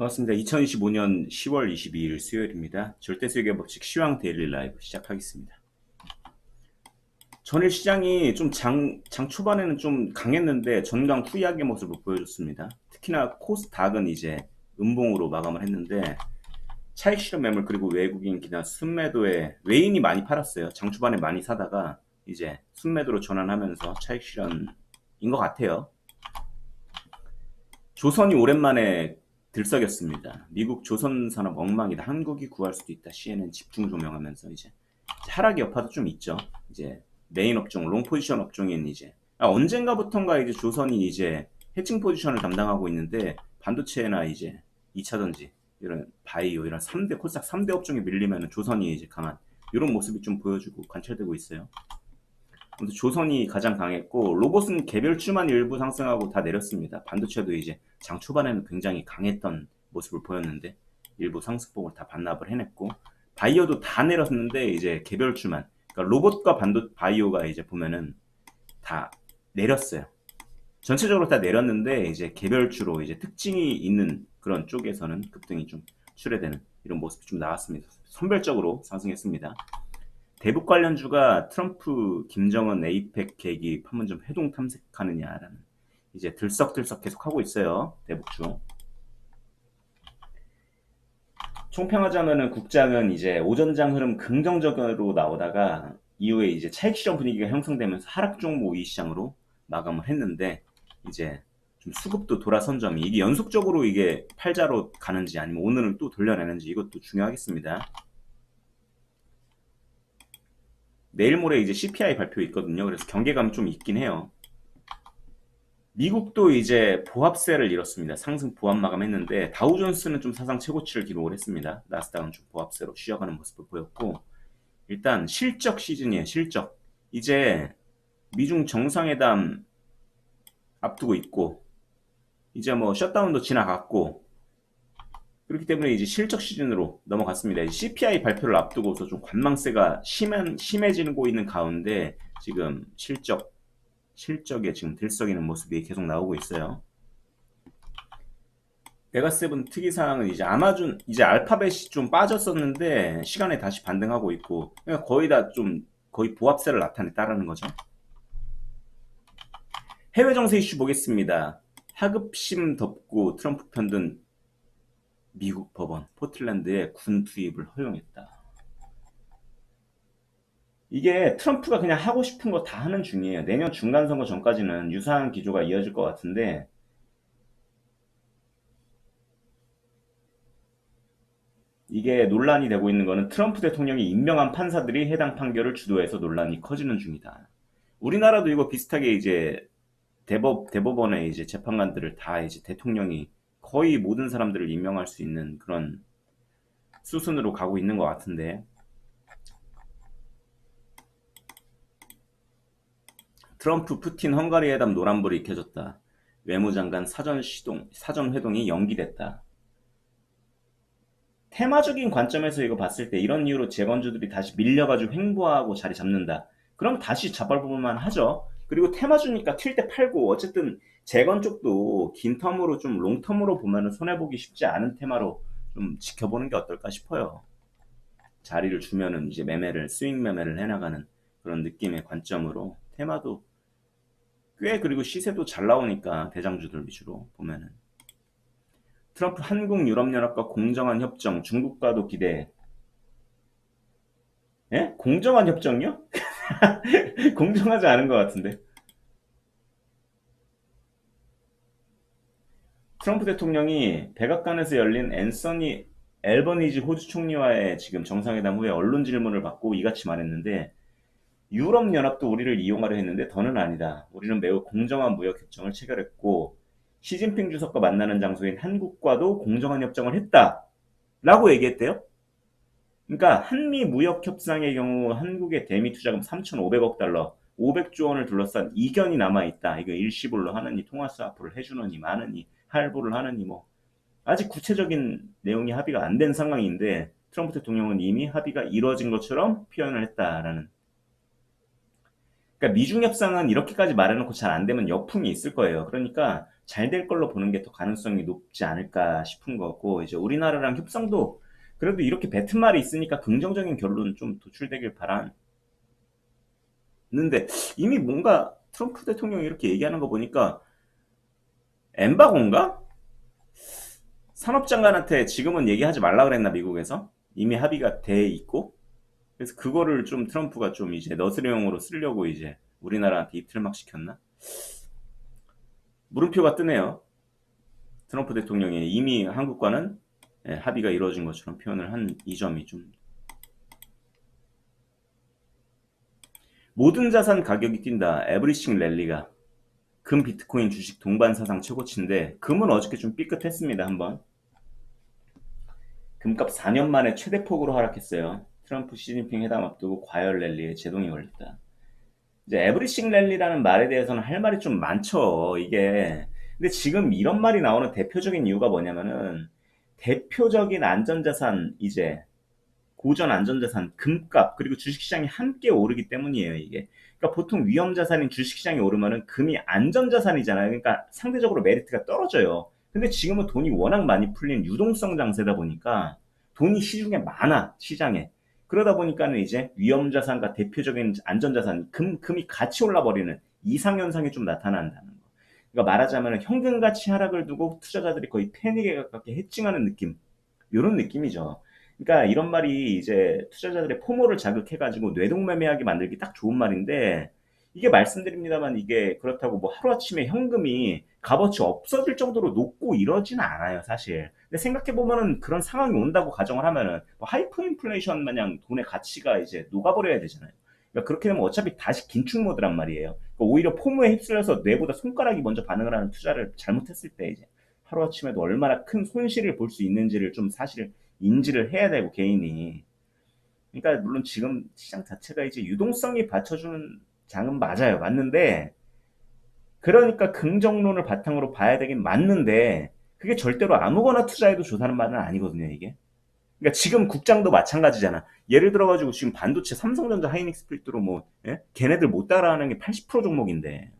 반갑습니다. 2025년 10월 22일 수요일입니다. 절대수익의 법칙 시황 데일리 라이브 시작하겠습니다. 전일 시장이 좀 장, 장 초반에는 좀 강했는데 전강 후약의 모습을 보여줬습니다. 특히나 코스닥은 이제 음봉으로 마감을 했는데 차익 실현 매물 그리고 외국인 기나 순매도에 외인이 많이 팔았어요. 장 초반에 많이 사다가 이제 순매도로 전환하면서 차익 실현인 것 같아요. 조선이 오랜만에 들썩였습니다. 미국 조선산업 엉망이다. 한국이 구할 수도 있다. CNN 집중 조명하면서 이제 하락의 여파도 좀 있죠. 이제 메인 업종, 롱 포지션 업종인 이제 아, 언젠가부턴가 이제 조선이 이제 해칭 포지션을 담당하고 있는데 반도체나 이제 2차전지 이런 바이오 이런 3대 코스닥 3대 업종에 밀리면 조선이 이제 강한 이런 모습이 좀 보여주고 관찰되고 있어요. 조선이 가장 강했고 로봇은 개별주만 일부 상승하고 다 내렸습니다. 반도체도 이제 장 초반에는 굉장히 강했던 모습을 보였는데 일부 상승폭을 다 반납을 해냈고 바이오도 다 내렸는데 이제 개별주만 그러니까 로봇과 반도 바이오가 이제 보면은 다 내렸어요. 전체적으로 다 내렸는데 이제 개별주로 이제 특징이 있는 그런 쪽에서는 급등이 좀 출회되는 이런 모습이 좀 나왔습니다. 선별적으로 상승했습니다. 대북 관련주가 트럼프, 김정은 에이펙 계기 판문점 회동 탐색하느냐라는 이제 들썩들썩 계속 하고 있어요. 대북주. 총평하자면은 국장은 이제 오전장 흐름 긍정적으로 나오다가 이후에 이제 차익 시장 분위기가 형성되면서 하락 종목 이 시장으로 마감을 했는데 이제 좀 수급도 돌아선 점이 이게 연속적으로 이게 팔자로 가는지 아니면 오늘은 또 돌려내는지 이것도 중요하겠습니다. 내일 모레 이제 CPI 발표 있거든요. 그래서 경계감이 좀 있긴 해요. 미국도 이제 보합세를 이뤘습니다. 상승 보합 마감했는데 다우존스는 좀 사상 최고치를 기록을 했습니다. 나스닥은 좀 보합세로 쉬어가는 모습을 보였고 일단 실적 시즌이에요. 실적. 이제 미중 정상회담 앞두고 있고 이제 뭐 셧다운도 지나갔고 그렇기 때문에 이제 실적 시즌으로 넘어갔습니다. CPI 발표를 앞두고서 좀 관망세가 심한, 심해지고 있는 가운데 지금 실적, 실적에 지금 들썩이는 모습이 계속 나오고 있어요. 메가세븐 특이사항은 이제 아마존, 이제 알파벳이 좀 빠졌었는데 시간에 다시 반등하고 있고 그러니까 거의 다 좀 거의 보합세를 나타냈다라는 거죠. 해외 정세 이슈 보겠습니다. 하급심 덮고 트럼프 편든 미국 법원 포틀랜드에 군 투입을 허용했다. 이게 트럼프가 그냥 하고 싶은 거 다 하는 중이에요. 내년 중간 선거 전까지는 유사한 기조가 이어질 것 같은데 이게 논란이 되고 있는 거는 트럼프 대통령이 임명한 판사들이 해당 판결을 주도해서 논란이 커지는 중이다. 우리나라도 이거 비슷하게 이제 대법 대법원의 이제 재판관들을 다 이제 대통령이 거의 모든 사람들을 임명할 수 있는 그런 수순으로 가고 있는 것 같은데 트럼프 푸틴 헝가리 회담 노란불이 켜졌다. 외무장관 사전 시동 사전 회동이 연기됐다. 테마적인 관점에서 이거 봤을 때 이런 이유로 재건주들이 다시 밀려가지고 횡보하고 자리 잡는다. 그럼 다시 잡아볼만 하죠. 그리고 테마주니까 튈 때 팔고 어쨌든 재건 쪽도 긴 텀으로 좀 롱텀으로 보면은 손해보기 쉽지 않은 테마로 좀 지켜보는 게 어떨까 싶어요. 자리를 주면은 이제 매매를, 스윙 매매를 해나가는 그런 느낌의 관점으로 테마도 꽤 그리고 시세도 잘 나오니까 대장주들 위주로 보면은 트럼프 한국 유럽연합과 공정한 협정 중국과도 기대 예? 공정한 협정이요? 공정하지 않은 것 같은데 트럼프 대통령이 백악관에서 열린 앤서니 앨버니지 호주 총리와의 지금 정상회담 후에 언론 질문을 받고 이같이 말했는데 유럽연합도 우리를 이용하려 했는데 더는 아니다. 우리는 매우 공정한 무역 협정을 체결했고 시진핑 주석과 만나는 장소인 한국과도 공정한 협정을 했다. 라고 얘기했대요. 그러니까 한미 무역 협상의 경우 한국의 대미 투자금 3,500억 달러, 500조 원을 둘러싼 이견이 남아 있다. 이거 일시불로 하느니 통화 스와프를 해주느니 마느니 할부를 하느니 뭐 아직 구체적인 내용이 합의가 안 된 상황인데 트럼프 대통령은 이미 합의가 이루어진 것처럼 표현을 했다라는. 그러니까 미중 협상은 이렇게까지 말해놓고 잘 안 되면 역풍이 있을 거예요. 그러니까 잘 될 걸로 보는 게 더 가능성이 높지 않을까 싶은 거고 이제 우리나라랑 협상도 그래도 이렇게 뱉은 말이 있으니까 긍정적인 결론 좀 도출되길 바란. 는데 이미 뭔가 트럼프 대통령이 이렇게 얘기하는 거 보니까 엠바고인가? 산업장관한테 지금은 얘기하지 말라 그랬나 미국에서 이미 합의가 돼 있고 그래서 그거를 좀 트럼프가 좀 이제 너스레용으로 쓰려고 이제 우리나라한테 입틀 막 시켰나? 물음표가 뜨네요. 트럼프 대통령이 이미 한국과는 예, 합의가 이루어진 것처럼 표현을 한 이 점이 좀 모든 자산 가격이 뛴다. 에브리싱 랠리가 금 비트코인 주식 동반 사상 최고치인데 금은 어저께 좀 삐끗했습니다. 한번 금값 4년 만에 최대 폭으로 하락했어요. 트럼프 시진핑 회담 앞두고 과열 랠리에 제동이 걸렸다. 이제 에브리싱 랠리라는 말에 대해서는 할 말이 좀 많죠. 이게 근데 지금 이런 말이 나오는 대표적인 이유가 뭐냐면은 대표적인 안전자산 이제 고전 안전자산 금값 그리고 주식시장이 함께 오르기 때문이에요 이게. 그러니까 보통 위험자산인 주식시장이 오르면은 금이 안전자산이잖아요. 그러니까 상대적으로 메리트가 떨어져요. 근데 지금은 돈이 워낙 많이 풀린 유동성 장세다 보니까 돈이 시중에 많아 시장에. 그러다 보니까는 이제 위험자산과 대표적인 안전자산 금, 금이 같이 올라버리는 이상현상이 좀 나타난다는 거. 그러니까 말하자면 현금가치 하락을 두고 투자자들이 거의 패닉에 가깝게 해칭하는 느낌. 이런 느낌이죠 그러니까 이런 말이 이제 투자자들의 포모를 자극해가지고 뇌동매매하게 만들기 딱 좋은 말인데 이게 말씀드립니다만 이게 그렇다고 뭐 하루아침에 현금이 값어치 없어질 정도로 높고 이러지는 않아요 사실. 근데 생각해보면은 그런 상황이 온다고 가정을 하면은 뭐 하이퍼 인플레이션 마냥 돈의 가치가 이제 녹아버려야 되잖아요. 그러니까 그렇게 되면 어차피 다시 긴축 모드란 말이에요. 그러니까 오히려 포모에 휩쓸려서 뇌보다 손가락이 먼저 반응을 하는 투자를 잘못했을 때 이제 하루아침에도 얼마나 큰 손실을 볼 수 있는지를 좀 사실 인지를 해야 되고 개인이. 그러니까 물론 지금 시장 자체가 이제 유동성이 받쳐주는 장은 맞아요. 맞는데 그러니까 긍정론을 바탕으로 봐야 되긴 맞는데 그게 절대로 아무거나 투자해도 좋다는 말은 아니거든요 이게. 그러니까 지금 국장도 마찬가지잖아. 예를 들어 가지고 지금 반도체 삼성전자 하이닉스 필두로 뭐 예? 걔네들 못 따라하는 게 80% 종목인데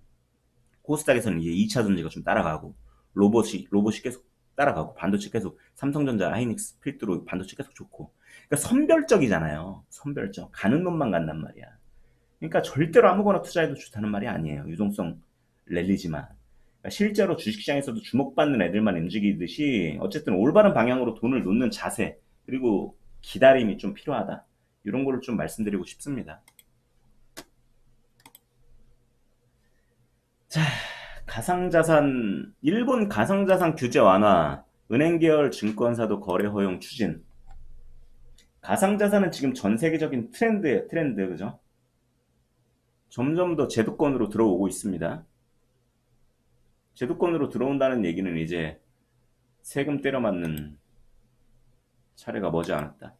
코스닥에서는 이제 2차 전지가 좀 따라가고 로봇이 로봇이 계속 따라가고 반도체 계속 삼성전자, 하이닉스, 필두로 반도체 계속 좋고 그러니까 선별적이잖아요. 선별적. 가는 놈만 간단 말이야. 그러니까 절대로 아무거나 투자해도 좋다는 말이 아니에요. 유동성 랠리지만. 그러니까 실제로 주식시장에서도 주목받는 애들만 움직이듯이 어쨌든 올바른 방향으로 돈을 놓는 자세 그리고 기다림이 좀 필요하다. 이런 거를 좀 말씀드리고 싶습니다. 자, 가상자산, 일본 가상자산 규제 완화, 은행 계열 증권사도 거래 허용 추진. 가상자산은 지금 전 세계적인 트렌드예요, 트렌드, 그죠? 점점 더 제도권으로 들어오고 있습니다. 제도권으로 들어온다는 얘기는 이제 세금 때려 맞는 차례가 머지 않았다.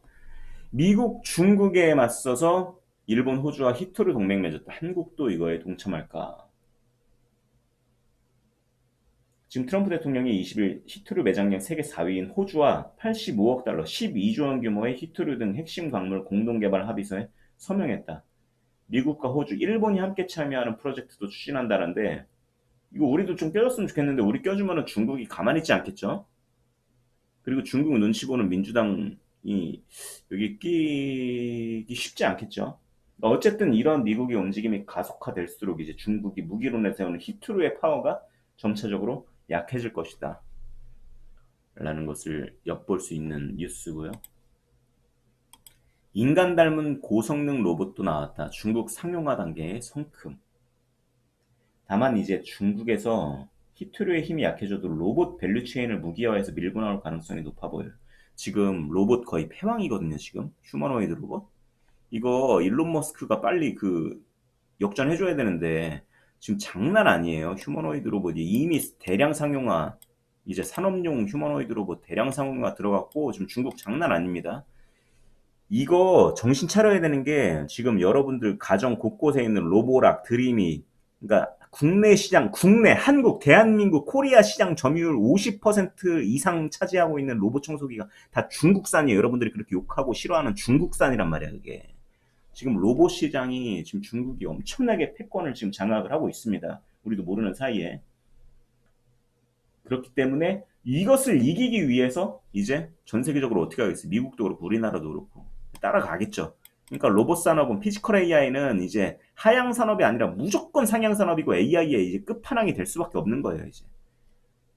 미국, 중국에 맞서서 일본, 호주와 히토를 동맹 맺었다. 한국도 이거에 동참할까? 지금 트럼프 대통령이 20일 히토류 매장량 세계 4위인 호주와 85억 달러, 12조 원 규모의 히토류 등 핵심 광물 공동 개발 합의서에 서명했다. 미국과 호주, 일본이 함께 참여하는 프로젝트도 추진한다는데 이거 우리도 좀 껴줬으면 좋겠는데 우리 껴주면 중국이 가만히 있지 않겠죠? 그리고 중국 눈치 보는 민주당이 여기 끼기 쉽지 않겠죠? 어쨌든 이런 미국의 움직임이 가속화될수록 이제 중국이 무기론에 세우는 히트루의 파워가 점차적으로 약해질 것이다. 라는 것을 엿볼 수 있는 뉴스고요. 인간 닮은 고성능 로봇도 나왔다. 중국 상용화 단계의 성큼. 다만 이제 중국에서 히트류의 힘이 약해져도 로봇 밸류체인을 무기화해서 밀고 나올 가능성이 높아 보여요. 지금 로봇 거의 패왕이거든요. 지금 휴머노이드 로봇. 이거 일론 머스크가 빨리 그 역전해줘야 되는데 지금 장난 아니에요. 휴머노이드 로봇이 이미 대량 상용화, 이제 산업용 휴머노이드 로봇 대량 상용화 들어갔고, 지금 중국 장난 아닙니다. 이거 정신 차려야 되는 게 지금 여러분들 가정 곳곳에 있는 로보락, 드림이, 그러니까 국내 시장, 국내, 한국, 대한민국, 코리아 시장 점유율 50% 이상 차지하고 있는 로봇 청소기가 다 중국산이에요. 여러분들이 그렇게 욕하고 싫어하는 중국산이란 말이야, 그게. 지금 로봇 시장이 지금 중국이 엄청나게 패권을 지금 장악을 하고 있습니다. 우리도 모르는 사이에. 그렇기 때문에 이것을 이기기 위해서 이제 전 세계적으로 어떻게 하겠어요? 미국도 그렇고 우리나라도 그렇고 따라가겠죠. 그러니까 로봇 산업은 피지컬 AI는 이제 하향 산업이 아니라 무조건 상향 산업이고 AI의 이제 끝판왕이 될 수밖에 없는 거예요. 이제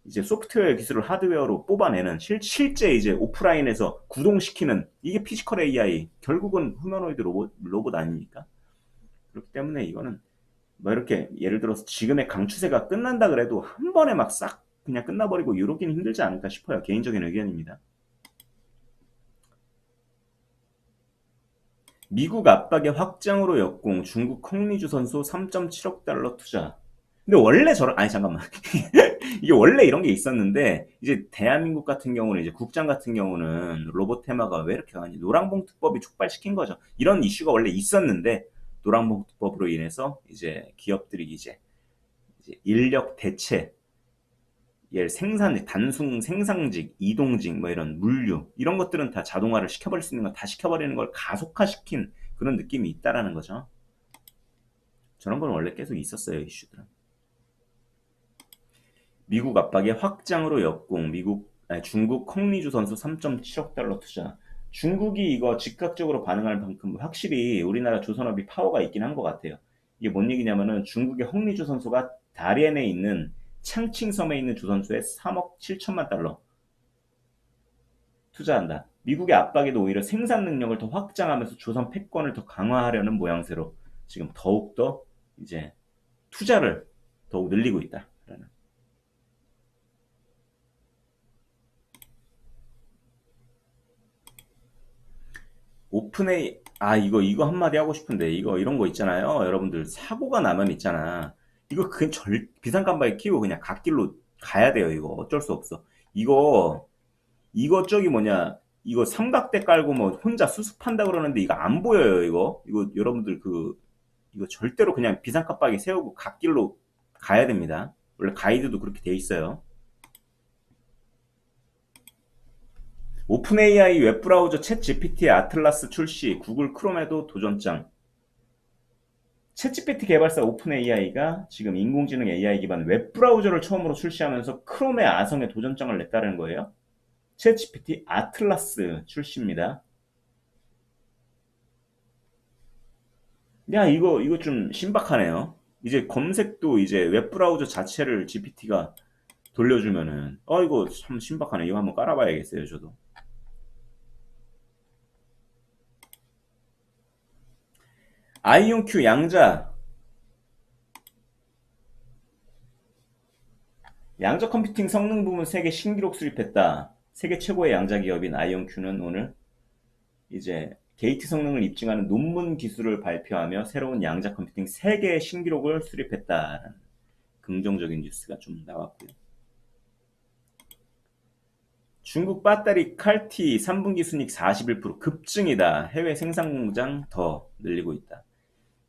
이제 소프트웨어 기술을 하드웨어로 뽑아내는 실, 실제 이제 오프라인에서 구동시키는 이게 피지컬 AI 결국은 휴머노이드 로봇 로봇 아닙니까? 그렇기 때문에 이거는 뭐 이렇게 예를 들어서 지금의 강추세가 끝난다 그래도 한 번에 막 싹 그냥 끝나버리고 이러기는 힘들지 않을까 싶어요. 개인적인 의견입니다. 미국 압박의 확장으로 역공, 중국 콩리주 선수 3.7억 달러 투자. 근데 원래 저런, 아니, 잠깐만. 이게 원래 이런 게 있었는데, 이제 대한민국 같은 경우는, 이제 국장 같은 경우는 로봇 테마가 왜 이렇게 가니? 노랑봉투법이 촉발시킨 거죠. 이런 이슈가 원래 있었는데, 노랑봉투법으로 인해서 이제 기업들이 이제, 이제 인력 대체, 예를 생산, 단순 생산직, 이동직, 뭐 이런 물류, 이런 것들은 다 자동화를 시켜버릴 수 있는 건 다 시켜버리는 걸 가속화시킨 그런 느낌이 있다라는 거죠. 저런 건 원래 계속 있었어요, 이슈들은. 미국 압박의 확장으로 역공, 미국, 아니, 중국 콩리주 선수 3.7억 달러 투자. 중국이 이거 즉각적으로 반응할 만큼 확실히 우리나라 조선업이 파워가 있긴 한 것 같아요. 이게 뭔 얘기냐면은 중국의 헝리주 선수가 다리엔에 있는 창칭섬에 있는 주 선수에 3억 7천만 달러 투자한다. 미국의 압박에도 오히려 생산 능력을 더 확장하면서 조선 패권을 더 강화하려는 모양새로 지금 더욱더 이제 투자를 더욱 늘리고 있다. 라는. 오픈에 아 이거 이거 한마디 하고 싶은데 이거 이런 거 있잖아요. 여러분들 사고가 나면 있잖아. 이거 그냥 절 비상간바에 키우고 그냥 갓길로 가야 돼요. 이거 어쩔 수 없어. 이거 이거 저기 뭐냐 이거 삼각대 깔고 뭐 혼자 수습한다 그러는데 이거 안 보여요. 이거 이거 여러분들 그 이거 절대로 그냥 비상깜빡이 세우고 갓길로 가야 됩니다. 원래 가이드도 그렇게 돼 있어요. 오픈 AI 웹브라우저 챗 GPT 아틀라스 출시, 구글 크롬에도 도전장. 챗GPT 개발사 오픈AI가 지금 인공지능 AI 기반 웹브라우저를 처음으로 출시하면서 크롬의 아성에 도전장을 냈다는 거예요. 챗GPT 아틀라스 출시입니다. 야, 이거, 이거 좀 신박하네요. 이제 검색도 이제 웹브라우저 자체를 GPT가 돌려주면은, 어, 이거 참 신박하네. 이거 한번 깔아봐야겠어요, 저도. 아이온큐 양자 양자 컴퓨팅 성능 부분 세계 신기록 수립했다. 세계 최고의 양자 기업인 아이온큐는 오늘 이제 게이트 성능을 입증하는 논문 기술을 발표하며 새로운 양자 컴퓨팅 세계 신기록을 수립했다라는 긍정적인 뉴스가 좀 나왔고요. 중국 배터리 칼티 3분기 순익 41% 급증이다. 해외 생산 공장 더 늘리고 있다.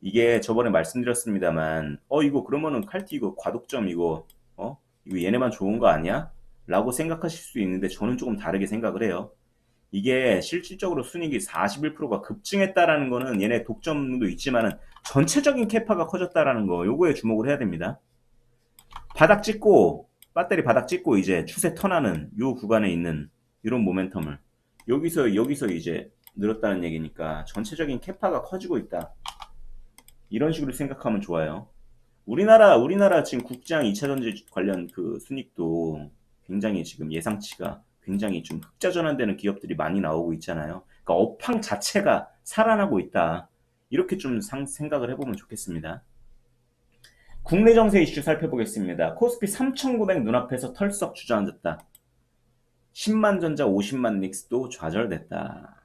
이게 저번에 말씀드렸습니다만, 어, 이거 그러면은 칼티 이거 과독점 이거, 어? 이거 얘네만 좋은 거 아니야? 라고 생각하실 수 있는데 저는 조금 다르게 생각을 해요. 이게 실질적으로 순익이 41%가 급증했다라는 거는 얘네 독점도 있지만은 전체적인 캐파가 커졌다라는 거, 요거에 주목을 해야 됩니다. 바닥 찍고, 배터리 바닥 찍고 이제 추세 턴하는 요 구간에 있는 이런 모멘텀을 여기서, 여기서 이제 늘었다는 얘기니까 전체적인 캐파가 커지고 있다. 이런 식으로 생각하면 좋아요. 우리나라 우리나라 지금 국장 2차 전지 관련 그 순익도 굉장히 지금 예상치가 굉장히 좀 흑자 전환되는 기업들이 많이 나오고 있잖아요. 그러니까 업황 자체가 살아나고 있다. 이렇게 좀 상, 생각을 해보면 좋겠습니다. 국내 정세 이슈 살펴보겠습니다. 코스피 3,900 눈앞에서 털썩 주저앉았다. 10만 전자 50만 닉스도 좌절됐다.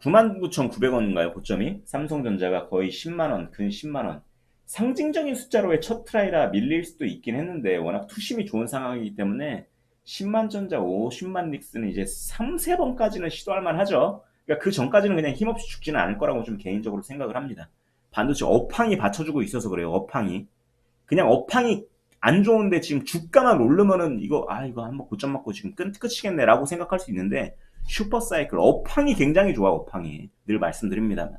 99,900원인가요, 고점이? 삼성전자가 거의 10만원, 근 10만원. 상징적인 숫자로의 첫 트라이라 밀릴 수도 있긴 했는데, 워낙 투심이 좋은 상황이기 때문에, 10만 전자, 50만 닉스는 이제 3, 3번까지는 시도할 만 하죠. 그러니까 그 전까지는 그냥 힘없이 죽지는 않을 거라고 좀 개인적으로 생각을 합니다. 반도체 업황이 받쳐주고 있어서 그래요, 업황이. 그냥 업황이 안 좋은데 지금 주가만 오르면은 이거, 아, 이거 한번 고점 맞고 지금 끝, 끝이겠네라고 생각할 수 있는데, 슈퍼사이클 업황이 굉장히 좋아 업황이 늘 말씀드립니다만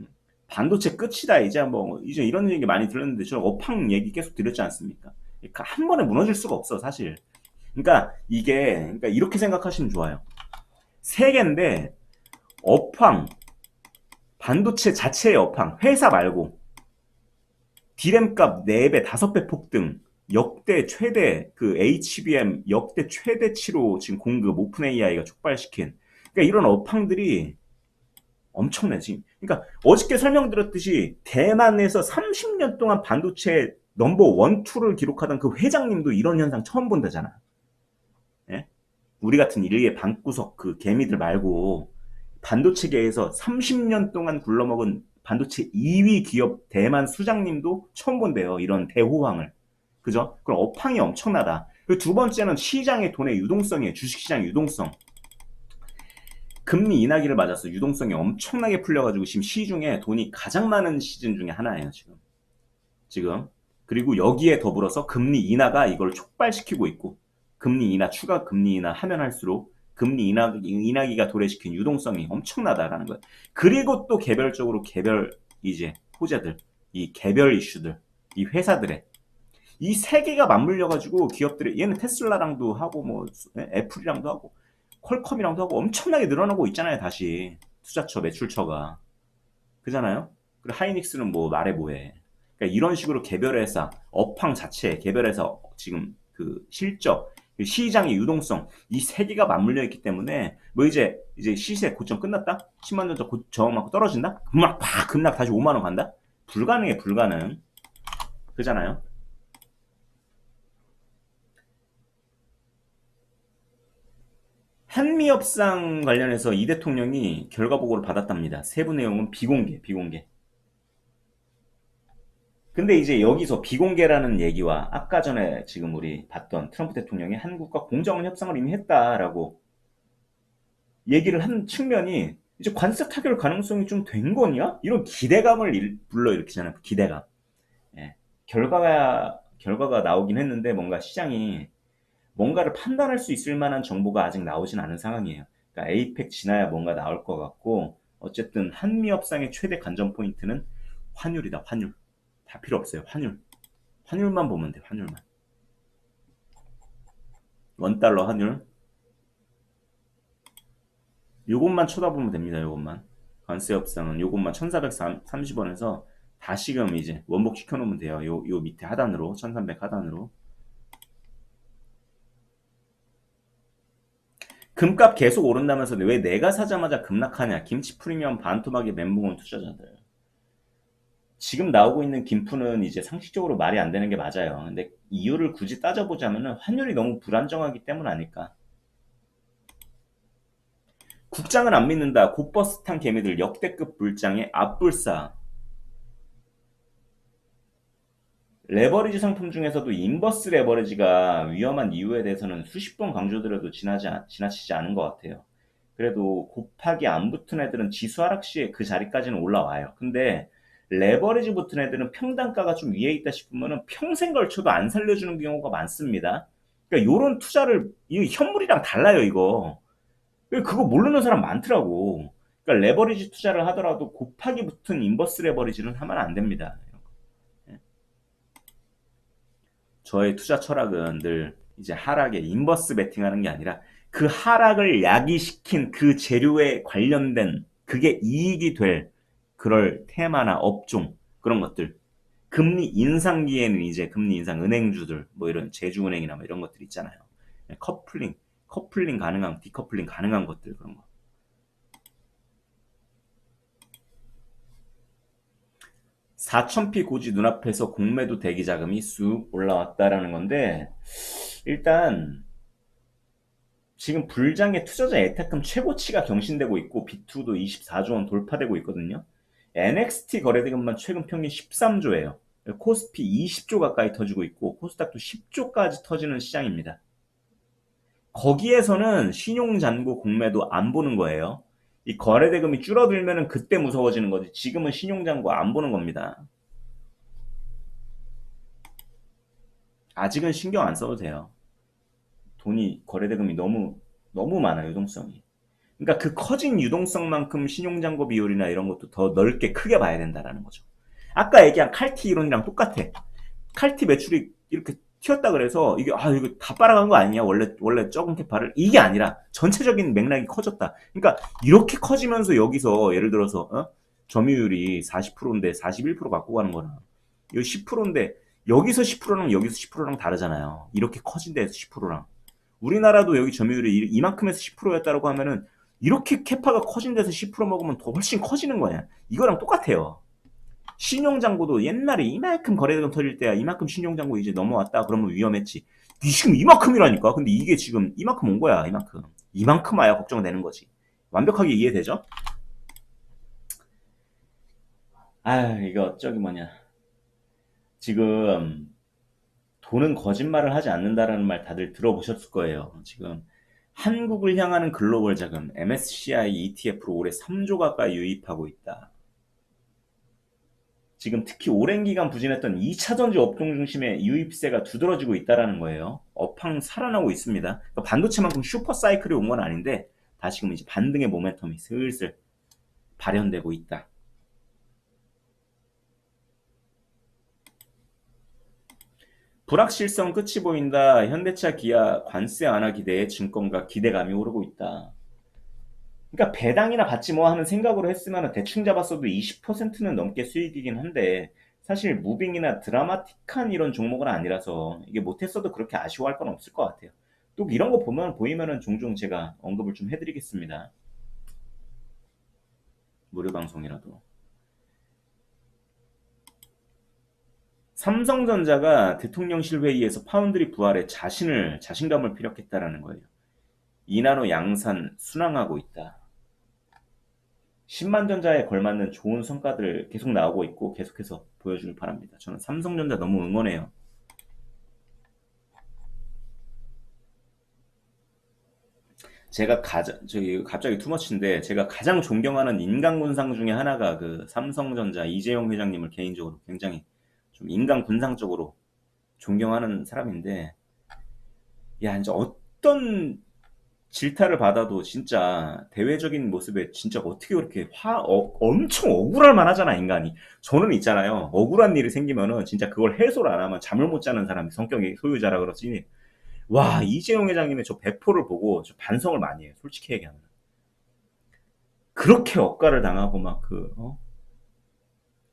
음, 반도체 끝이다 이제 뭐 이제 이런 얘기 많이 들었는데 저 업황 얘기 계속 드렸지 않습니까? 그러니까 한 번에 무너질 수가 없어 사실. 그러니까 이게 그러니까 이렇게 생각하시면 좋아요. 세계인데 업황 반도체 자체의 업황 회사 말고 디램값 4배, 5배 폭등, 역대 최대 그 HBM 역대 최대치로 지금 공급 오픈 AI가 촉발시킨 그러니까 이런 업황들이 엄청나지. 그러니까 어저께 설명드렸듯이 대만에서 30년 동안 반도체 넘버 원, 투를 기록하던 그 회장님도 이런 현상 처음 본다잖아. 예? 우리 같은 일개 방구석 그 개미들 말고 반도체계에서 30년 동안 굴러먹은 반도체 2위 기업 대만 수장님도 처음 본대요. 이런 대호황을. 그죠? 그럼 업황이 엄청나다. 그리고 두 번째는 시장의 돈의 유동성이에요. 주식시장 유동성. 금리 인하기를 맞아서 유동성이 엄청나게 풀려가지고 지금 시중에 돈이 가장 많은 시즌 중에 하나예요. 지금. 지금. 그리고 여기에 더불어서 금리 인하가 이걸 촉발시키고 있고 금리 인하, 추가 금리 인하 하면 할수록 금리 인하, 인하기가 도래시킨 유동성이 엄청나다라는 거예요. 그리고 또 개별적으로 개별 이제 호재들, 이 개별 이슈들, 이 회사들의 이 세 개가 맞물려 가지고 기업들이 얘는 테슬라랑도 하고 뭐 애플이랑도 하고 퀄컴이랑도 하고 엄청나게 늘어나고 있잖아요. 다시. 투자처 매출처가. 그잖아요. 그리고 하이닉스는 뭐 말해 뭐해. 그러니까 이런 식으로 개별 회사 업황 자체 개별 회사 지금 그 실적 그 시장의 유동성 이 세 개가 맞물려 있기 때문에 뭐 이제 이제 시세 고점 끝났다? 10만 원 정도 저음하고 떨어진다? 금락 팍 급락 다시 5만 원 간다? 불가능해 불가능. 그잖아요 한미협상 관련해서 이 대통령이 결과 보고를 받았답니다 세부 내용은 비공개 비공개 근데 이제 여기서 비공개라는 얘기와 아까 전에 지금 우리 봤던 트럼프 대통령이 한국과 공정한 협상을 이미 했다라고 얘기를 한 측면이 이제 관세 타결 가능성이 좀 된 거냐? 이런 기대감을 일, 불러일으키잖아요. 기대감. 예. 결과가, 결과가 나오긴 했는데 뭔가 시장이 뭔가를 판단할 수 있을 만한 정보가 아직 나오진 않은 상황이에요. 그러니까 에이펙 지나야 뭔가 나올 것 같고 어쨌든 한미 협상의 최대 관전 포인트는 환율이다. 환율. 다 필요 없어요. 환율. 환율만 보면 돼. 환율만. 원달러 환율. 요것만 쳐다보면 됩니다. 요것만. 관세 협상은 요것만 1430원에서 다시금 이제 원복 시켜 놓으면 돼요. 요, 요 밑에 하단으로 1300 하단으로. 금값 계속 오른다면서 왜 내가 사자마자 급락하냐. 김치 프리미엄 반토막의 멘붕 투자자들. 지금 나오고 있는 김푸는 이제 상식적으로 말이 안 되는 게 맞아요. 근데 이유를 굳이 따져보자면 환율이 너무 불안정하기 때문 아닐까. 국장을 안 믿는다. 곧버스 탄 개미들 역대급 불장의 앞불사. 레버리지 상품 중에서도 인버스 레버리지가 위험한 이유에 대해서는 수십 번 강조드려도 지나지, 지나치지 않은 것 같아요. 그래도 곱하기 안 붙은 애들은 지수 하락 시에 그 자리까지는 올라와요. 근데 레버리지 붙은 애들은 평단가가 좀 위에 있다 싶으면 평생 걸쳐도 안 살려주는 경우가 많습니다. 그러니까 요런 투자를 이 현물이랑 달라요 이거. 그거 모르는 사람 많더라고. 그러니까 레버리지 투자를 하더라도 곱하기 붙은 인버스 레버리지는 하면 안 됩니다. 예. 저의 투자 철학은 늘 이제 하락에 인버스 베팅하는 게 아니라 그 하락을 야기시킨 그 재료에 관련된 그게 이익이 될 그럴 테마나 업종 그런 것들 금리 인상기에는 이제 금리 인상 은행주들 뭐 이런 제주은행이나 뭐 이런 것들 있잖아요. 커플링 커플링 가능한 디커플링 가능한 것들 그런 거. 사천피 고지 눈앞에서 공매도 대기 자금이 쑥 올라왔다라는 건데 일단 지금 불장의 투자자 예탁금 최고치가 경신되고 있고 비투도 24조 원 돌파되고 있거든요. NXT 거래대금만 최근 평균 13조예요. 코스피 20조 가까이 터지고 있고 코스닥도 10조까지 터지는 시장입니다. 거기에서는 신용잔고 공매도 안 보는 거예요. 이 거래 대금이 줄어들면 그때 무서워지는 거지. 지금은 신용잔고 안 보는 겁니다. 아직은 신경 안 써도 돼요. 돈이 거래 대금이 너무 너무 많아요. 유동성이. 그러니까 그 커진 유동성만큼 신용잔고 비율이나 이런 것도 더 넓게 크게 봐야 된다라는 거죠. 아까 얘기한 칼티 이론이랑 똑같아. 칼티 매출이 이렇게 튀었다 그래서 이게 아 이거 다 빨아간 거 아니냐 원래 원래 적은 캐파를 이게 아니라 전체적인 맥락이 커졌다. 그러니까 이렇게 커지면서 여기서 예를 들어서 어? 점유율이 40%인데 41% 갖고 가는 거나 여기 10%인데 여기서 10%랑 여기서 10%랑 다르잖아요. 이렇게 커진 데에서 10%랑 우리나라도 여기 점유율이 이만큼에서 10%였다고 하면은 이렇게 캐파가 커진 데서 10% 먹으면 더 훨씬 커지는 거야. 이거랑 똑같아요. 신용장고도 옛날에 이만큼 거래대금 터질 때야 이만큼 신용장고 이제 넘어왔다 그러면 위험했지. 지금 이만큼이라니까. 근데 이게 지금 이만큼 온 거야. 이만큼. 이만큼 와야 걱정되는 거지. 완벽하게 이해되죠? 아 이거 저기 뭐냐. 지금 돈은 거짓말을 하지 않는다라는 말 다들 들어보셨을 거예요. 지금 한국을 향하는 글로벌 자금 MSCI ETF로 올해 3조 가까이 유입하고 있다. 지금 특히 오랜 기간 부진했던 2차 전지 업종 중심의 유입세가 두드러지고 있다라는 거예요. 업황 살아나고 있습니다. 그러니까 반도체만큼 슈퍼 사이클이 온 건 아닌데 다시금 이제 반등의 모멘텀이 슬슬 발현되고 있다. 불확실성 끝이 보인다. 현대차, 기아 관세 완화 기대에 증권가 기대감이 오르고 있다. 그러니까 배당이나 받지 뭐 하는 생각으로 했으면 대충 잡았어도 20%는 넘게 수익이긴 한데 사실 무빙이나 드라마틱한 이런 종목은 아니라서 이게 못했어도 그렇게 아쉬워할 건 없을 것 같아요. 또 이런 거 보면 보이면은 종종 제가 언급을 좀 해드리겠습니다. 무료 방송이라도. 삼성전자가 대통령실 회의에서 파운드리 부활에 자신을 자신감을 피력했다라는 거예요. 이나노 양산 순항하고 있다. 10만 전자에 걸맞는 좋은 성과들 계속 나오고 있고 계속해서 보여주길 바랍니다. 저는 삼성전자 너무 응원해요. 제가 가장 저기 갑자기 투머치인데 제가 가장 존경하는 인간 군상 중에 하나가 그 삼성전자 이재용 회장님을 개인적으로 굉장히 좀 인간 군상적으로 존경하는 사람인데 야 이제 어떤 질타를 받아도 진짜 대외적인 모습에 진짜 어떻게 그렇게 화 어, 엄청 억울할 만하잖아 인간이 저는 있잖아요 억울한 일이 생기면은 진짜 그걸 해소를 안 하면 잠을 못 자는 사람이 성격이 소유자라 그러지 와 이재용 회장님의 저 배포를 보고 저 반성을 많이 해요 솔직히 얘기하면 그렇게 억가를 당하고 막그 어?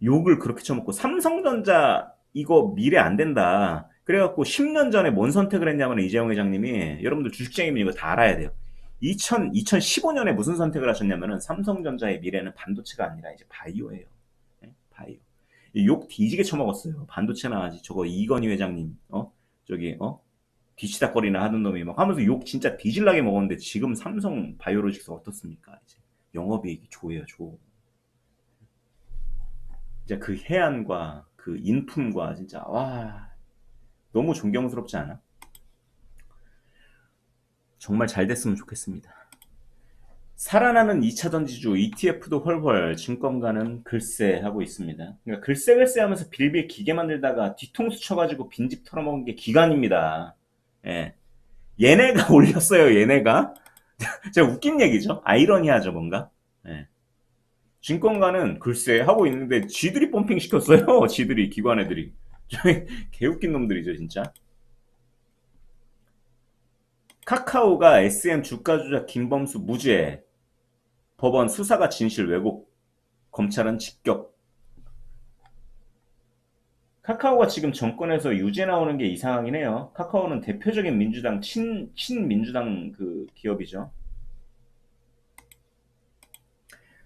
욕을 그렇게 쳐먹고 삼성전자 이거 미래 안 된다. 그래갖고 10년 전에 뭔 선택을 했냐면 이재용 회장님이 여러분들 주식장이면 이거 다 알아야 돼요. 2000, 2015년에 무슨 선택을 하셨냐면은 삼성전자의 미래는 반도체가 아니라 이제 바이오예요. 네? 바이오. 욕 뒤지게 쳐먹었어요. 반도체나 하지. 저거 이건희 회장님, 어? 저기, 어? 뒤치다거리나 하는 놈이 막 하면서 욕 진짜 뒤질나게 먹었는데 지금 삼성 바이오로직스 어떻습니까? 이제 영업이익이 조예요, 조. 진짜 그 해안과 그 인품과 진짜 와 너무 존경스럽지 않아? 정말 잘 됐으면 좋겠습니다. 살아나는 2차 전지주 ETF도 훨훨 증권가는 글쎄 하고 있습니다. 그러니까 글쎄 글쎄 하면서 빌빌 기계 만들다가 뒤통수 쳐가지고 빈집 털어먹은 게 기간입니다. 예. 얘네가 올렸어요, 얘네가. 제가 웃긴 얘기죠. 아이러니하죠, 뭔가. 예. 증권가는 글쎄 하고 있는데 지들이 펌핑 시켰어요. 지들이 기관 애들이. 개웃긴 놈들이죠 진짜. 카카오가 SM 주가 조작 김범수 무죄. 법원 수사가 진실 왜곡. 검찰은 직격. 카카오가 지금 정권에서 유죄 나오는 게 이상하긴 해요. 카카오는 대표적인 민주당 친 친민주당 그 기업이죠.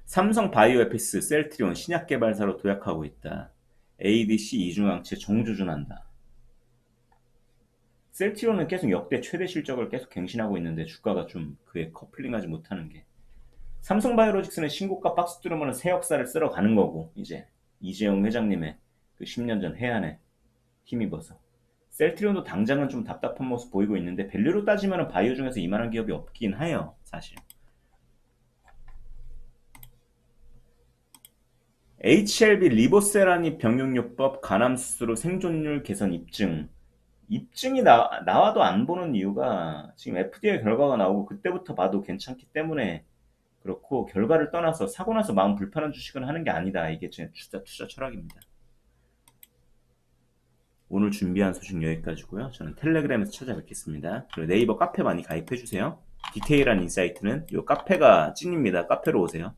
삼성 바이오 에피스 셀트리온 신약 개발사로 도약하고 있다. ADC 이중항체 정주준한다. 셀트리온은 계속 역대 최대 실적을 계속 갱신하고 있는데 주가가 좀 그에 커플링하지 못하는 게. 삼성 바이오로직스는 신고가 박스 뚫으면 새 역사를 쓸어 가는 거고 이제 이재용 회장님의 그 10년 전 해안에 힘입어서 셀트리온도 당장은 좀 답답한 모습 보이고 있는데 밸류로 따지면 바이오 중에서 이만한 기업이 없긴 해요 사실 HLB 리보세라니 병용요법 간암수술로 생존율 개선 입증. 입증이 나, 나와도 안 보는 이유가 지금 FDA 결과가 나오고 그때부터 봐도 괜찮기 때문에 그렇고 결과를 떠나서 사고 나서 마음 불편한 주식은 하는 게 아니다. 이게 제 투자, 투자 철학입니다. 오늘 준비한 소식 여기까지고요. 저는 텔레그램에서 찾아뵙겠습니다. 그리고 네이버 카페 많이 가입해 주세요. 디테일한 인사이트는 이 카페가 찐입니다. 카페로 오세요.